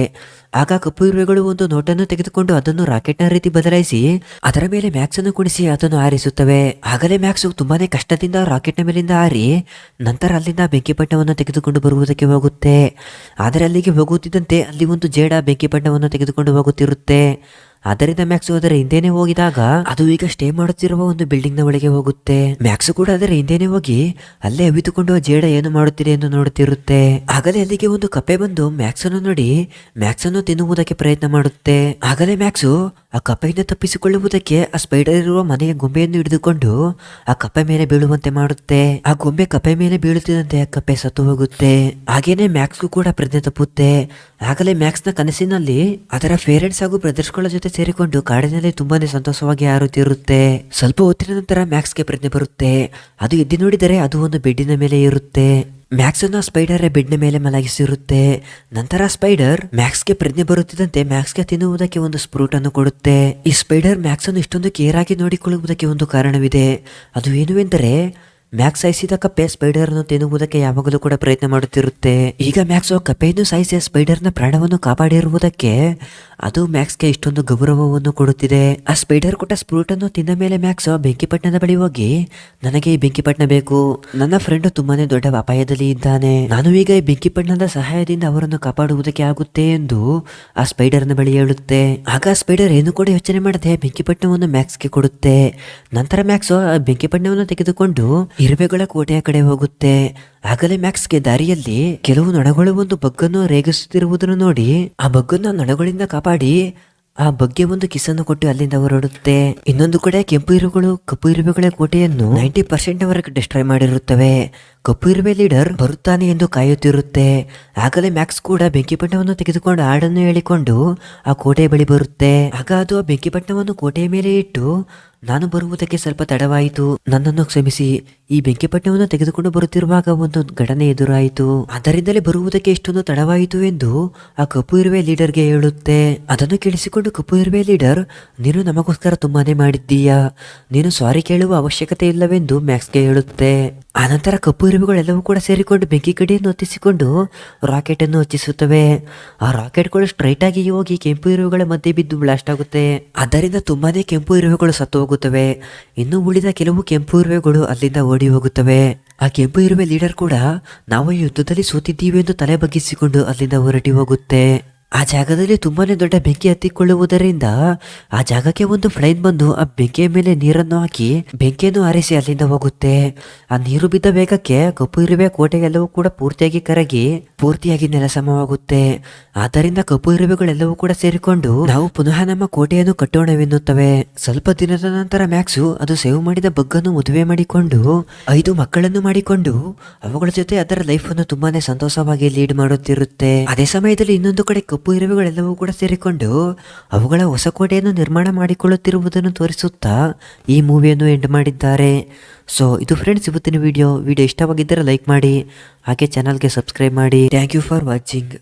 [SPEAKER 1] ಆಗ ಕಪ್ಪು ಇರುವೆಗಳು ಒಂದು ನೋಟನ್ನು ತೆಗೆದುಕೊಂಡು ಅದನ್ನು ರಾಕೆಟ್ನ ರೀತಿ ಬದಲಾಯಿಸಿ, ಅದರ ಮೇಲೆ ಮ್ಯಾಕ್ಸ್ ಅನ್ನು ಕುಣಿಸಿ ಅದನ್ನು ಆರಿಸುತ್ತವೆ. ಆಗಲೇ ಮ್ಯಾಕ್ಸ್ ತುಂಬಾನೇ ಕಷ್ಟದಿಂದ ರಾಕೆಟ್ನ ಮೇಲಿಂದ ಹಾರಿ ನಂತರ ಅಲ್ಲಿಂದ ಬೆಂಕಿ ಪಟ್ಟಣವನ್ನು ತೆಗೆದುಕೊಂಡು ಬರುವುದಕ್ಕೆ ಹೋಗುತ್ತೆ. ಆದರೆ ಅಲ್ಲಿಗೆ ಹೋಗುತ್ತಿದ್ದಂತೆ ಅಲ್ಲಿ ಒಂದು ಜೇಡ ಬೆಂಕಿ ಪಟ್ಟಣವನ್ನು ತೆಗೆದುಕೊಂಡು ಹೋಗುತ್ತಿರುತ್ತೆ. ಆದ್ದರಿಂದ ಮ್ಯಾಕ್ಸು ಅದರ ಹಿಂದೆನೆ ಹೋಗಿದಾಗ ಅದು ಈಗ ಸ್ಟೇ ಮಾಡುತ್ತಿರುವ ಒಂದು ಬಿಲ್ಡಿಂಗ್ನ ಒಳಗೆ ಹೋಗುತ್ತೆ. ಮ್ಯಾಕ್ಸ್ ಕೂಡ ಅದರ ಹಿಂದೆನೆ ಹೋಗಿ ಅಲ್ಲೇ ಅವಿತುಕೊಂಡು ಜೇಡ ಏನು ಮಾಡುತ್ತಿದೆ ಎಂದು ನೋಡುತ್ತಿರುತ್ತೆ. ಆಗಲೇ ಅಲ್ಲಿಗೆ ಒಂದು ಕಪ್ಪೆ ಬಂದು ಮ್ಯಾಕ್ಸ್ ಅನ್ನು ನೋಡಿ ಮ್ಯಾಕ್ಸ್ ಅನ್ನು ತಿನ್ನುವುದಕ್ಕೆ ಪ್ರಯತ್ನ ಮಾಡುತ್ತೆ. ಆಗಲೇ ಮ್ಯಾಕ್ಸು ಆ ಕಪ್ಪೆಯಿಂದ ತಪ್ಪಿಸಿಕೊಳ್ಳುವುದಕ್ಕೆ ಆ ಸ್ಪೈಡರ್ ಇರುವ ಮನೆಯ ಗೊಂಬೆಯನ್ನು ಹಿಡಿದುಕೊಂಡು ಆ ಕಪ್ಪೆ ಮೇಲೆ ಬೀಳುವಂತೆ ಮಾಡುತ್ತೆ. ಆ ಗೊಂಬೆ ಕಪ್ಪೆ ಮೇಲೆ ಬೀಳುತ್ತಿದ್ದಂತೆ ಆ ಕಪ್ಪೆ ಸತ್ತು ಹೋಗುತ್ತೆ. ಹಾಗೇನೆ ಮ್ಯಾಕ್ಸ್ಗೂ ಕೂಡ ಪ್ರಜ್ಞೆ ತಪ್ಪುತ್ತೆ. ಆಗಲೇ ಮ್ಯಾಕ್ಸ್ನ ಕನಸಿನಲ್ಲಿ ಅದರ ಪೇರೆಂಟ್ಸ್ ಹಾಗೂ ಬ್ರದರ್ಸ್ಗಳ ಜೊತೆ ಸೇರಿಕೊಂಡು ಕಾಡಿನಲ್ಲಿ ತುಂಬಾನೇ ಸಂತೋಷವಾಗಿ ಆರುತ್ತಿರುತ್ತೆ ಸ್ವಲ್ಪ ಹೊತ್ತಿನ ನಂತರ ಮ್ಯಾಕ್ಸ್ಗೆ ಪ್ರಜ್ಞೆ ಬರುತ್ತೆ. ಅದು ಎದ್ದು ನೋಡಿದರೆ ಅದು ಒಂದು ಬೆಡ್ಡಿನ ಮೇಲೆ ಇರುತ್ತೆ ಮ್ಯಾಕ್ಸ್ ಅನ್ನ ಸ್ಪೈಡರ್ ಬೆಡ್ನ ಮೇಲೆ ಮಲಗಿಸಿರುತ್ತೆ. ನಂತರ ಸ್ಪೈಡರ್ ಮ್ಯಾಕ್ಸ್ಗೆ ಪ್ರಜ್ಞೆ ಬರುತ್ತಿದ್ದಂತೆ ಮ್ಯಾಕ್ಸ್ಗೆ ತಿನ್ನುವುದಕ್ಕೆ ಒಂದು ಸ್ಪ್ರೂಟ್ ಅನ್ನು ಕೊಡುತ್ತೆ. ಈ ಸ್ಪೈಡರ್ ಮ್ಯಾಕ್ಸ್ ಅನ್ನು ಇಷ್ಟೊಂದು ಕೇರ್ ಆಗಿ ನೋಡಿಕೊಳ್ಳುವುದಕ್ಕೆ ಒಂದು ಕಾರಣವಿದೆ. ಅದು ಏನು ಎಂದರೆ ಮ್ಯಾಕ್ಸ್ ಸಾಯಿಸಿದ ಕಪ್ಪೆ ಸ್ಪೈಡರ್ ಅನ್ನು ತಿನ್ನುವುದಕ್ಕೆ ಯಾವಾಗಲೂ ಕೂಡ ಪ್ರಯತ್ನ ಮಾಡುತ್ತಿರುತ್ತೆ. ಈಗ ಮ್ಯಾಕ್ಸ್ ಕಪ್ಪೆಯನ್ನು ಸಾಯಿಸಿ ಸ್ಪೈಡರ್ನ ಪ್ರಾಣವನ್ನು ಕಾಪಾಡಿರುವುದಕ್ಕೆ ಅದು ಮ್ಯಾಕ್ಸ್ಗೆ ಇಷ್ಟೊಂದು ಗೌರವವನ್ನು ಕೊಡುತ್ತಿದೆ. ಆ ಸ್ಪೈಡರ್ ಕೊಟ್ಟ ಸ್ಪ್ರೂಟ್ ಅನ್ನು ತಿಂದ ಮೇಲೆ ಮ್ಯಾಕ್ಸ್ ಬೆಂಕಿಪಟ್ಟಣದ ಬಳಿ ಹೋಗಿ, ನನಗೆ ಈ ಬೆಂಕಿಪಟ್ಟಣ ಬೇಕು. ನನ್ನ ಫ್ರೆಂಡ್ ತುಂಬಾನೇ ದೊಡ್ಡ ಅಪಾಯದಲ್ಲಿ ಇದ್ದಾನೆ. ನಾನು ಈಗ ಈ ಬೆಂಕಿಪಟ್ಟಣದ ಸಹಾಯದಿಂದ ಅವರನ್ನು ಕಾಪಾಡುವುದಕ್ಕೆ ಆಗುತ್ತೆ ಎಂದು ಆ ಸ್ಪೈಡರ್ನ ಬಳಿ ಹೇಳುತ್ತೆ. ಆಗ ಸ್ಪೈಡರ್ ಏನು ಕೂಡ ಯೋಚನೆ ಮಾಡದೆ ಬೆಂಕಿಪಟ್ಟಣವನ್ನು ಮ್ಯಾಕ್ಸ್ಗೆ ಕೊಡುತ್ತೆ. ನಂತರ ಮ್ಯಾಕ್ಸ್ ಆ ಬೆಂಕಿಪಟ್ಟಣವನ್ನು ತೆಗೆದುಕೊಂಡು ಇರುವೆಗಳ ಕೋಟೆಯ ಕಡೆ ಹೋಗುತ್ತೆ. ಆಗಲೇ ಮ್ಯಾಕ್ಸ್ಗೆ ದಾರಿಯಲ್ಲಿ ಕೆಲವು ನೊಣಗಳು ಒಂದು ಬಗ್ಗನ್ನು ರೇಗಿಸುತ್ತಿರುವುದನ್ನು ನೋಡಿ ಆ ಬಗ್ಗನ್ನು ನೊಣಗಳಿಂದ ಕಾಪಾಡಿ ಆ ಬಗ್ಗೆ ಒಂದು ಕಿಸನ್ನು ಕೊಟ್ಟು ಅಲ್ಲಿಂದ ಹೊರಡುತ್ತೆ. ಇನ್ನೊಂದು ಕಡೆ ಕೆಂಪು ಇರುಗಳು ಕಪ್ಪು ಇರುವೆಗಳ ಕೋಟೆಯನ್ನು ನೈಂಟಿ ಪರ್ಸೆಂಟ್ ವರೆಗೆ ಡಿಸ್ಟ್ರಾಯ್ ಮಾಡಿರುತ್ತವೆ. ಕಪ್ಪು ಇರುವೆ ಲೀಡರ್ ಬರುತ್ತಾನೆ ಎಂದು ಕಾಯುತ್ತಿರುತ್ತೆ. ಆಗಲೇ ಮ್ಯಾಕ್ಸ್ ಕೂಡ ಬೆಂಕಿಪಟ್ಟವನ್ನು ತೆಗೆದುಕೊಂಡು ಹಾಡನ್ನು ಹೇಳಿಕೊಂಡು ಆ ಕೋಟೆ ಬಳಿ ಬರುತ್ತೆ. ಆಗ ಅದು ಆ ಬೆಂಕಿಪಟ್ಟಣವನ್ನು ಕೋಟೆಯ ಮೇಲೆ ಇಟ್ಟು, ನಾನು ಬರುವುದಕ್ಕೆ ಸ್ವಲ್ಪ ತಡವಾಯಿತು. ನನ್ನನ್ನು ಕ್ಷಮಿಸಿ. ಈ ಬೆಂಕಿಪಟ್ಟಣವನ್ನು ತೆಗೆದುಕೊಂಡು ಬರುತ್ತಿರುವಾಗ ಒಂದು ಘಟನೆ ಎದುರಾಯಿತು. ಅದರಿಂದಲೇ ಬರುವುದಕ್ಕೆ ಇಷ್ಟೊಂದು ತಡವಾಯಿತು ಎಂದು ಆ ಕಪ್ಪು ಇರುವೆ ಲೀಡರ್ಗೆ ಹೇಳುತ್ತೆ. ಅದನ್ನು ಕೇಳಿಸಿಕೊಂಡು ಕಪ್ಪು ಇರುವೆ ಲೀಡರ್ ನೀನು ನಮಗೋಸ್ಕರ ತುಂಬಾನೇ ಮಾಡಿದ್ದೀಯಾ? ನೀನು ಸಾರಿ ಕೇಳುವ ಅವಶ್ಯಕತೆ ಇಲ್ಲವೆಂದು ಮ್ಯಾಕ್ಸ್ಗೆ ಹೇಳುತ್ತೆ. ಆನಂತರ ಕಪ್ಪು ಇರುವೆಗಳೆಲ್ಲವೂ ಕೂಡ ಸೇರಿಕೊಂಡು ಬೆಂಕಿ ಕಡಿಯನ್ನು ಹೊತ್ತಿಸಿಕೊಂಡು ರಾಕೆಟನ್ನು ಹಚ್ಚಿಸುತ್ತವೆ ಆ ರಾಕೆಟ್ಗಳು ಸ್ಟ್ರೈಟ್ ಆಗಿ ಹೋಗಿ ಕೆಂಪು ಇರುವೆಗಳ ಮಧ್ಯೆ ಬಿದ್ದು ಬ್ಲಾಸ್ಟ್ ಆಗುತ್ತೆ. ಅದರಿಂದ ತುಂಬಾನೇ ಕೆಂಪು ಇರುವೆಗಳು ಸತ್ತು ಹೋಗುತ್ತವೆ. ಇನ್ನು ಉಳಿದ ಕೆಲವು ಕೆಂಪು ಇರುವೆಗಳು ಅಲ್ಲಿಂದ ಓಡಿ ಹೋಗುತ್ತವೆ. ಆ ಕೆಂಪು ಇರುವೆ ಲೀಡರ್ ಕೂಡ, ನಾವು ಯುದ್ಧದಲ್ಲಿ ಸೋತಿದ್ದೀವಿ ಎಂದು ತಲೆ ಬಗ್ಗಿಸಿಕೊಂಡು ಅಲ್ಲಿಂದ ಹೊರಟಿ ಹೋಗುತ್ತೆ. ಆ ಜಾಗದಲ್ಲಿ ತುಂಬಾನೇ ದೊಡ್ಡ ಬೆಂಕಿ ಹತ್ತಿಕೊಳ್ಳುವುದರಿಂದ ಆ ಜಾಗಕ್ಕೆ ಒಂದು ಫ್ಲೈನ್ ಬಂದು ಆ ಬೆಂಕಿಯ ಮೇಲೆ ನೀರನ್ನು ಹಾಕಿ ಬೆಂಕಿಯನ್ನು ಆರಿಸಿ ಅಲ್ಲಿಂದ ಹೋಗುತ್ತೆ. ಆ ನೀರು ಬಿದ್ದ ವೇಗಕ್ಕೆ ಕಪ್ಪು ಇರುವೆ ಕೋಟೆಗೆಲ್ಲವೂ ಕೂಡ ಪೂರ್ತಿಯಾಗಿ ಕರಗಿ ಪೂರ್ತಿಯಾಗಿ ನೆಲಸಮವಾಗುತ್ತೆ. ಆದ್ದರಿಂದ ಕಪ್ಪು ಇರುವೆಗಳೆಲ್ಲವೂ ಕೂಡ ಸೇರಿಕೊಂಡು ನಾವು ಪುನಃ ನಮ್ಮ ಕೋಟೆಯನ್ನು ಕಟ್ಟೋಣವೆನ್ನುತ್ತವೆ. ಸ್ವಲ್ಪ ದಿನದ ನಂತರ ಮ್ಯಾಕ್ಸು ಅದು ಸೇವ್ ಮಾಡಿದ ಬಗ್ಗನ್ನು ಮದುವೆ ಮಾಡಿಕೊಂಡು ಐದು ಮಕ್ಕಳನ್ನು ಮಾಡಿಕೊಂಡು ಅವುಗಳ ಜೊತೆ ಅದರ ಲೈಫ್ ಅನ್ನು ತುಂಬಾನೇ ಸಂತೋಷವಾಗಿ ಲೀಡ್ ಮಾಡುತ್ತಿರುತ್ತೆ. ಅದೇ ಸಮಯದಲ್ಲಿ ಇನ್ನೊಂದು ಕಡೆ ಕಪ್ಪು ಇರುವೆಗಳೆಲ್ಲವೂ ಕೂಡ ಸೇರಿಕೊಂಡು ಅವುಗಳ ಹೊಸ ಕೋಟೆಯನ್ನು ನಿರ್ಮಾಣ ಮಾಡಿಕೊಳ್ಳುತ್ತಿರುವುದನ್ನು ತೋರಿಸುತ್ತಾ ಈ ಮೂವಿಯನ್ನು ಎಂಡ್ ಮಾಡಿದ್ದಾರೆ. ಸೊ ಇದು ಫ್ರೆಂಡ್ಸ್ ಇವತ್ತಿನ ವಿಡಿಯೋ ವಿಡಿಯೋ ಇಷ್ಟವಾಗಿದ್ದರೆ ಲೈಕ್ ಮಾಡಿ, ಹಾಗೆ ಚಾನಲ್ಗೆ ಸಬ್ಸ್ಕ್ರೈಬ್ ಮಾಡಿ. Thank you for watching